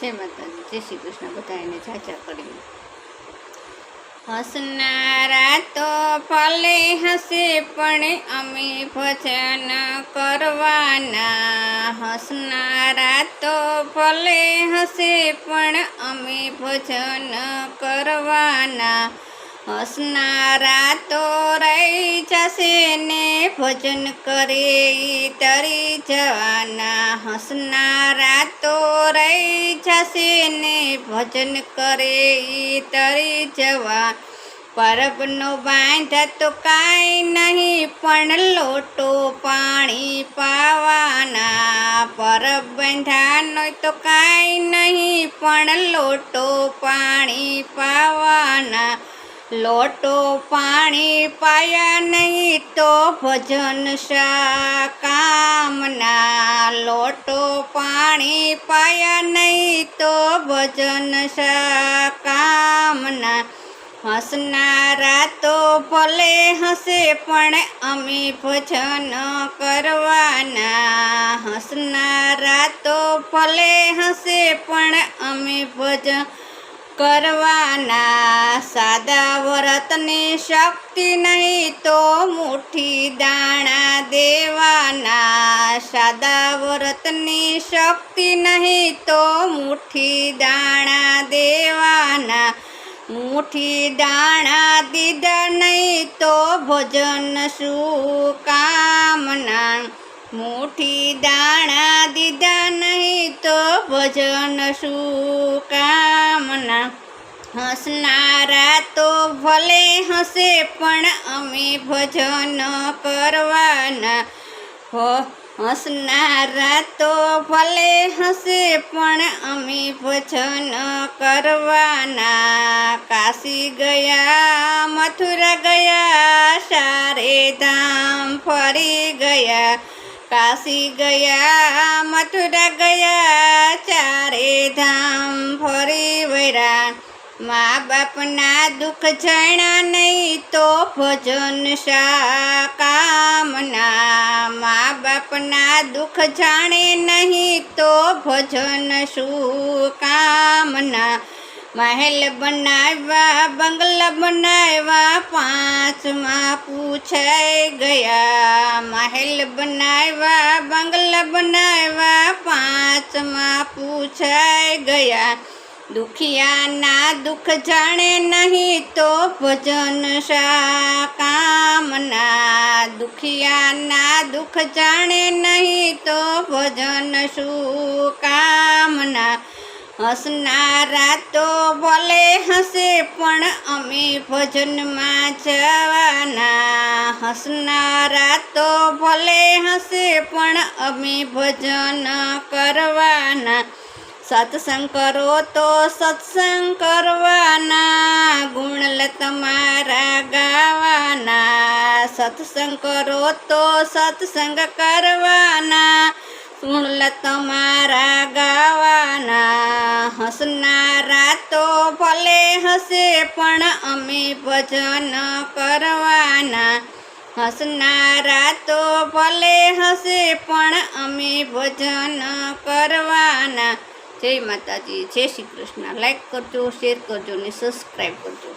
જય માતાજી, જય શ્રી કૃષ્ણ બધા એને ચાચા કરીને. હસનારા તો ભલે હસે પણ અમે ભજન કરવાના. હસનારા તો ભલે હસે પણ અમે ભજન કરવાના. હસનારા તો જશે ને ભજન કરે, તરી જવાના હસનારા તો રહી જશે ને ભજન કરે, તરી જવા પરબનો બાંધા તો કાંઈ નહીં, પણ લોટો પાણી પાવાના. પરબ બાંધાનો તો કાંઈ નહીં, પણ લોટો પાણી પાવાના. લોટો પાણી પાયા નહીં તો ભજન શા કામના લોટો પાણી પાયા નહીં તો ભજન શા કામના હસનારા તો ભલે હસે પણ અમે ભજન કરવાના. હસનારા તો ભલે હસે પણ અમે ભજન કરવાના. સાદા વ્રતની શક્તિ નહીં તો મુઠ્ઠી દાણા દેવાના. સાદા વ્રતની શક્તિ નહીં તો મુઠ્ઠી દાણા દેવાના. મુઠ્ઠી દાણા દીધા નહીં તો ભજન શું કામના? મુઠ્ઠી દાણા દીધા નહીં તો ભજન શું કામના હસનારા તો ભલે હસે પણ અમે ભજન કરવાના હો હસનારા તો ભલે હસે પણ અમે ભજન કરવાના કાશી ગયા મથુરા ગયા સારે ધામ ફરી ગયા કાશી ગયા, મથુરા ગયા, ચારે ધામ ફરી વૈરા મા બાપના દુઃખ જાણ્યા નહીં તો ભજન શા કામના. મા બાપના દુઃખ જાણે નહીં તો ભજન શું કામના. મહેલ બનાવ્યા, બંગલા બનાવ્યા, પાંચમાં પૂછાઈ ગયા. મહેલ બનાવ્યા, બંગલા બનાવ્યા, પાંચમાં પૂછાઈ ગયા. દુખિયાના દુઃખ જાણે નહીં તો ભજન શા કામના. દુખિયાના દુઃખ જાણે નહીં તો ભજન શું કામના. હસનારા તો ભલે હસે, પણ અમે ભજનમાં જવાના. હસનારા તો ભલે હસે, પણ અમે ભજન કરવાના. સત્સંગ કરો તો સત્સંગ કરવાના. ગુણલ તમારા ગાવાના. સત્સંગ કરો તો સત્સંગ કરવાના. ગુણલ તમારા ગાવાના. હસનારા તો ભલે હસે પણ અમે ભજન કરવાના. હસનારા તો ભલે હસે પણ અમે ભજન કરવાના. જય માતાજી, જય શ્રી કૃષ્ણ. લાઈક કરજો શેર કરજો ને સબસ્ક્રાઈબ કરજો.